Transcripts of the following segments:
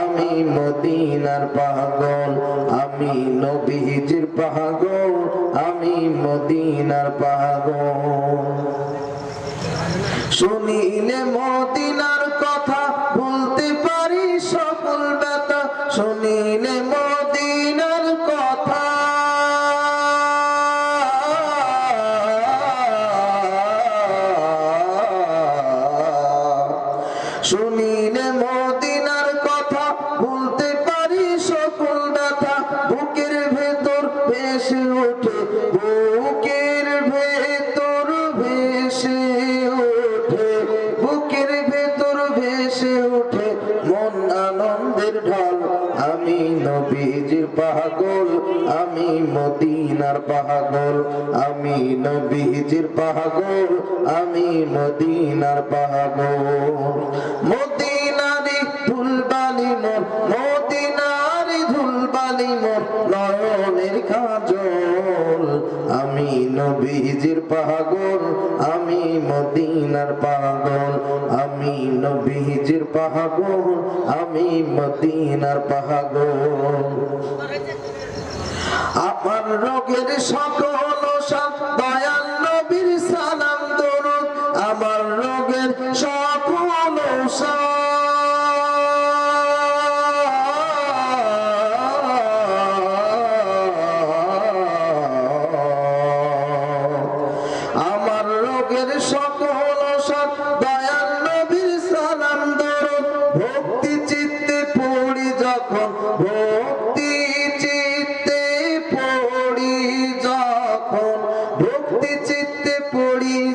আমি মদিনার পাগল, আমি নবীজির পাগল, আমি মদিনার পাগল। শুনিলে মদিনার কথা বলতে পারি সকল ব্যথা, শুনিলে মদিনার কথা। শুনিলে মদিনার ঢল আমি নবীজির পাগল, আমি মদিনার পাগল, আমি নবীজির পাগল, আমি মদিনার পাগল। মদিনারি ফুলবালি মোর মদিনারি ধুলবালি মোর, নয়নের কাজল। আমি নবীজির পাগল, আমি মদিনার পাগল, আমি নবীজির পাগল, আমি মদিনার পাগল আমার রোগের সকল দয়াল নবীর সালাম দরুদ, আমার রোগের সকল ঔষধ।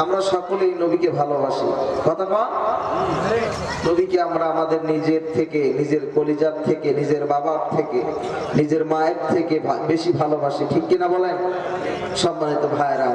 আমরা সকলেই নবীকে ভালোবাসি। কথা নবীকে আমরা আমাদের নিজের থেকে, নিজের কলিজার থেকে, নিজের বাবার থেকে, নিজের মায়ের থেকে বেশি ভালোবাসি। ঠিক কিনা বলেন? সম্মানিত ভাইরা